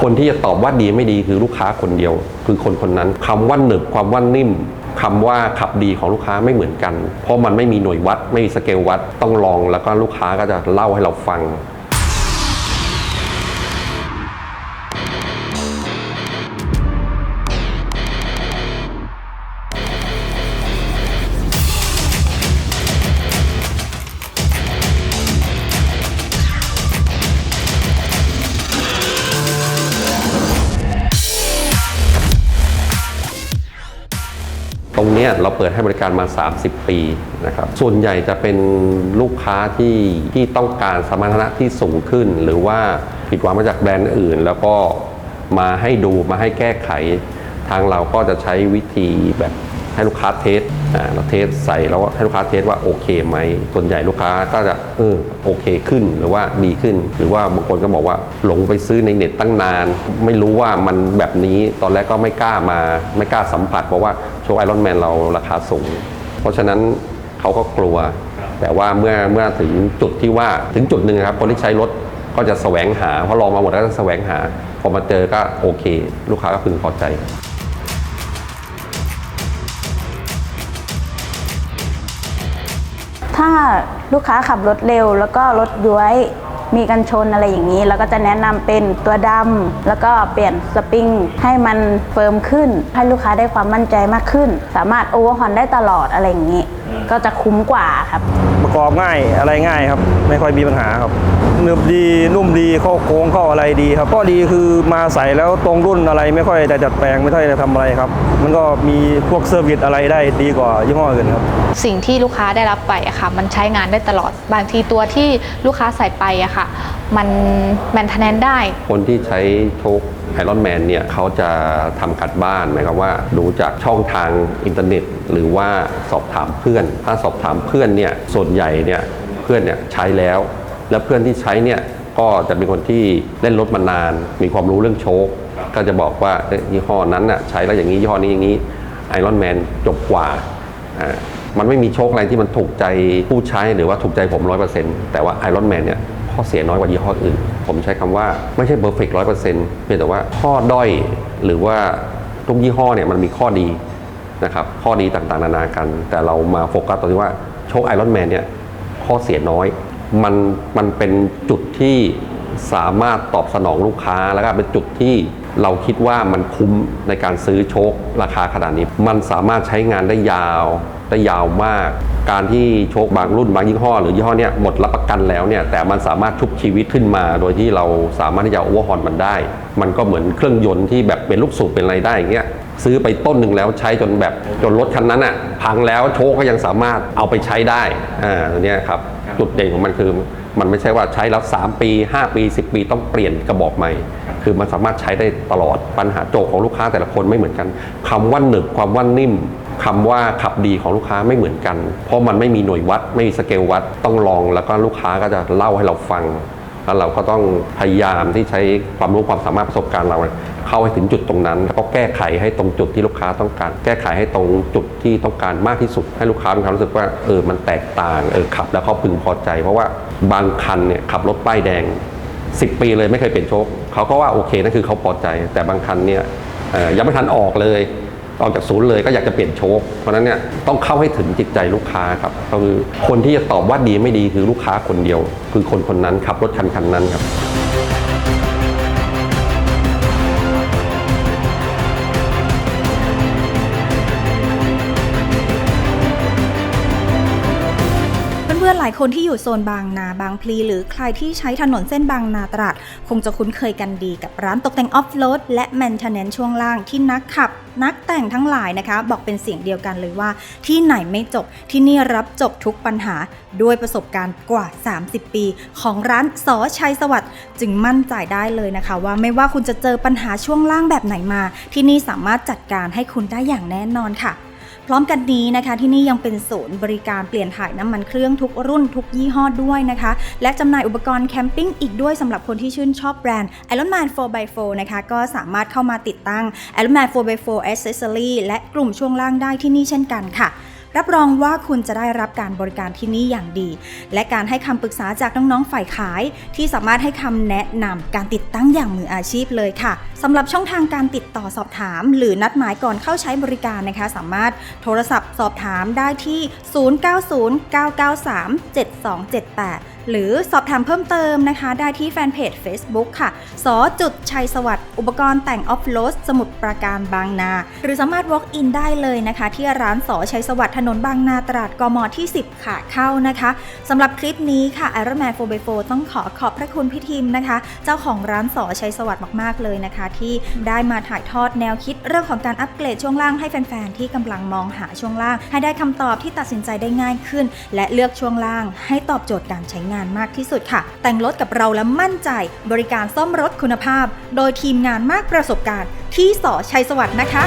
คนที่จะตอบว่าดีไม่ดีคือลูกค้าคนเดียว คือคนคนนั้นคำว่าหนึบความว่านิ่มคำว่าขับดีของลูกค้าไม่เหมือนกัน เพราะมันไม่มีหน่วยวัด ไม่มีสเกลวัด ต้องลองแล้วก็ลูกค้าก็จะเล่าให้เราฟัง ตรงนี้เราเปิดให้บริการมา 30 ปีนะครับส่วนใหญ่จะเป็นลูกค้าที่ที่ต้องการสมรรถนะที่สูงขึ้น หรือว่าผิดหวังมาจากแบรนด์อื่น แล้วก็มาให้ดูมาให้แก้ไข ทางเราก็จะใช้วิธีแบบ ให้ลูกค้าเทสเราเทสใส่แล้วให้ลูกค้าเทสว่าโอเคไหมส่วนใหญ่ลูกค้าก็จะเออโอเคขึ้นหรือว่าดีขึ้น หรือว่าบางคนก็บอกว่าหลงไปซื้อในเน็ตตั้งนาน ไม่รู้ว่ามันแบบนี้ตอนแรกก็ไม่กล้ามาไม่กล้าสัมผัสเพราะว่าโชว์ไอรอนแมนเราราคาสูง เพราะฉะนั้นเขาก็กลัว แต่ว่าเมื่อเมื่อถึงจุดที่ว่าถึงจุดหนึ่งครับคนที่ใช้รถก็จะแสวงหาเพราะลองมาหมดแล้วก็แสวงหา พอมาเจอก็โอเค ลูกค้าก็พึงพอใจ ถ้าลูกค้าขับรถเร็ว แล้วก็รถย้วยมีกันชนอะไรอย่างนี้เราก็จะแนะนำเป็นตัวดำแล้วก็เปลี่ยนสปริงให้มันเฟิร์มขึ้น ให้ลูกค้าได้ความมั่นใจมากขึ้น สามารถโอเวอร์ฮอนได้ตลอดอะไรอย่างนี้ ก็จะคุ้มกว่าครับ ประกอบง่ายอะไรง่ายครับ ไม่ค่อยมีปัญหาครับหนึบดีนุ่มดีเข้าโค้งเข้าอะไรดีครับข้อดีคือมาใส่แล้วตรงรุ่นอะไรไม่ค่อยได้ดัดแปลงไม่ค่อยได้ทำอะไรครับ มันก็มีพวกเซอร์วิสอะไรได้ดีกว่ายี่ห้ออื่นครับสิ่งที่ลูกค้าได้รับไปอะค่ะ มันใช้งานได้ตลอดบางทีตัวที่ลูกค้าใส่ไปอะค่ะ มันแมนเทนแนนได้ คนที่ใช้โชคไอรอนแมนเนี่ยเขาจะทำกัดบ้านหมายความว่าดูจากช่องทางอินเทอร์เน็ต หรือว่าสอบถามเพื่อนถ้าสอบถามเพื่อนเนี่ยส่วนใหญ่เนี่ยเพื่อนเนี่ยใช้แล้ว แล้วเพื่อนที่ใช้เนี่ยก็จะเป็นคนที่เล่นรถมานาน มีความรู้เรื่องโชคก็จะบอกว่าเอ้ยี่ห้อนั้นน่ะใช้แล้วอย่างนี้ยี่ห้อนี้อย่างนี้ไอรอนแมนจบกว่าอ่ามันไม่มีโชคอะไรที่มันถูกใจผู้ใช้หรือว่าถูกใจผมร้อยเปอร์เซ็นต์แต่ว่าไอรอนแมนเนี่ยข้อเสียน้อยกว่ายี่ห้ออื่น ผมใช้คำว่าไม่ใช่เ e อร์เฟกต์ร้อยเปอร์เซ็นต์เพียงแต่ว่าข้อด้อยหรือว่าทุกยี่ห้อเนี่ยมันมีข้อดี นะครับข้อดีต่างๆ นานากัน แต่เรามาโฟกัสตรงที่ว่าโชคไอรอนแมนเนี่ยข้อเสียน้อย มันมันเป็นจุดที่สามารถตอบสนองลูกค้าแล้วก็เป็นจุดที่เราคิดว่ามันคุ้มในการซื้อโชคราคาขนาดนี้ มันสามารถใช้งานได้ยาวได้ยาวมาก การที่โชคบางรุ่นบางยี่ห้อ หรือยี่ห้อเนี้ยหมดรับประกันแล้วเนี่ยแต่มันสามารถชุบชีวิตขึ้นมา โดยที่เราสามารถที่จะโอเวอร์ฮอนมันได้ มันก็เหมือนเครื่องยนต์ที่แบบเป็นลูกสูบเป็นอะไรได้อย่างเงี้ย ซื้อไปต้นหนึ่งแล้วใช้จนแบบจนรถคันนั้นอะพังแล้วโชคก็ยังสามารถเอาไปใช้ได้อ่าตัวเนี้ยครับจุดเด่นของมันคือ มันไม่ใช่ว่าใช้แล้ว 3 ปี 5 ปี 10 ปีต้องเปลี่ยนกระบอกใหม่ คือมันสามารถใช้ได้ตลอดปัญหาโจทย์ของลูกค้าแต่ละคนไม่เหมือนกันคำว่าหนึบความว่านิ่มคำว่าขับดีของลูกค้าไม่เหมือนกัน เพราะมันไม่มีหน่วยวัด ไม่มีสเกลวัด ต้องลองแล้วก็ลูกค้าก็จะเล่าให้เราฟัง แล้วเราก็ต้องพยายามที่ใช้ความรู้ความสามารถประสบการณ์เราเข้าให้ถึงจุดตรงนั้น แล้วก็แก้ไขให้ตรงจุดที่ลูกค้าต้องการ แก้ไขให้ตรงจุดที่ต้องการมากที่สุด ให้ลูกค้ามีความรู้สึกว่าเออมันแตกต่างเออขับ แล้วเขาพึงพอใจ เพราะว่าบางคันเนี่ยขับรถป้ายแดง 10 ปีเลยไม่เคยเปลี่ยนโชคเขาก็ว่าโอเคนั่นคือเขาพอใจ แต่บางคันเนี่ยยังไม่ทันออกเลย ออกจากศูนย์เลยก็อยากจะเปลี่ยนโชคเพราะฉะนั้นเนี่ยต้องเข้าให้ถึงจิตใจลูกค้าครับก็คือคนที่จะตอบว่าดีไม่ดีคือลูกค้าคนเดียว คือคนคนนั้นขับรถคันคันนั้นครับ พื่อนๆหลายคนที่อยู่โซนบางนาบางพลี หรือใครที่ใช้ถนนเส้นบางนาตราดคงจะคุ้นเคยกันดีกับร้านตกแต่งออฟโรดและแมนเทนเนนช่วงล่างที่นักขับ นักแต่งทั้งหลายนะคะ บอกเป็นเสียงเดียวกันเลยว่า ที่ไหนไม่จบที่นี่รับจบทุกปัญหาด้วยประสบการณ์กว่า 30 ปี ของร้านสอชัยสวัสดิ์จึงมั่นใจได้เลยนะคะ ว่าไม่ว่าคุณจะเจอปัญหาช่วงล่างแบบไหนมา ที่นี่สามารถจัดการให้คุณได้อย่างแน่นอนค่ะ พร้อมกันนี้นะคะที่นี่ยังเป็นศูนย์บริการเปลี่ยนถ่ายน้ำมันเครื่องทุกรุ่นทุกยี่ห้อด้วยนะคะ และจำหน่ายอุปกรณ์แคมปิ้งอีกด้วยสำหรับคนที่ชื่นชอบแบรนด์ Iron Man 4x4 นะคะก็สามารถเข้ามาติดตั้ง Iron Man 4x4 Accessory และกลุ่มช่วงล่างได้ที่นี่เช่นกันค่ะ รับรองว่าคุณจะได้รับการบริการที่นี่อย่างดี และการให้คำปรึกษาจากน้องๆฝ่ายขาย ที่สามารถให้คำแนะนำการติดตั้งอย่างมืออาชีพเลยค่ะสำหรับช่องทางการติดต่อสอบถาม หรือนัดหมายก่อนเข้าใช้บริการนะคะ สามารถโทรศัพท์สอบถามได้ที่ 0909937278 หรือสอบถามเพิ่มเติมนะคะ ได้ที่แฟนเพจ Facebook ค่ะ สจุดชัยสวัสดิ์อุปกรณ์แต่งออฟโรดสมุดปราการบางนา หรือสามารถ walk in ได้เลยนะคะ ที่ร้านสอชัยสวัสดิ์ถนนนบางนาตราดกมที่ 10ขาเข้านะคะสำหรับคลิปนี้ค่ะ Iron Man 4x4 ต้องขอขอบพระคุณพี่ทิมนะคะ เจ้าของร้านสอชัยสวัสดิ์มากๆเลยนะคะ ที่ได้มาถ่ายทอดแนวคิดเรื่องของการอัปเกรดช่วงล่างให้แฟนๆ ที่กำลังมองหาช่วงล่าง ให้ได้คำตอบที่ตัดสินใจได้ง่ายขึ้น และเลือกช่วงล่าง ให้ตอบโจทย์การใช้งานมากที่สุดค่ะ แต่งรถกับเราแล้วมั่นใจ บริการซ่อมรถคุณภาพ โดยทีมงานมากประสบการณ์ที่สอชัยสวัสดิ์นะคะ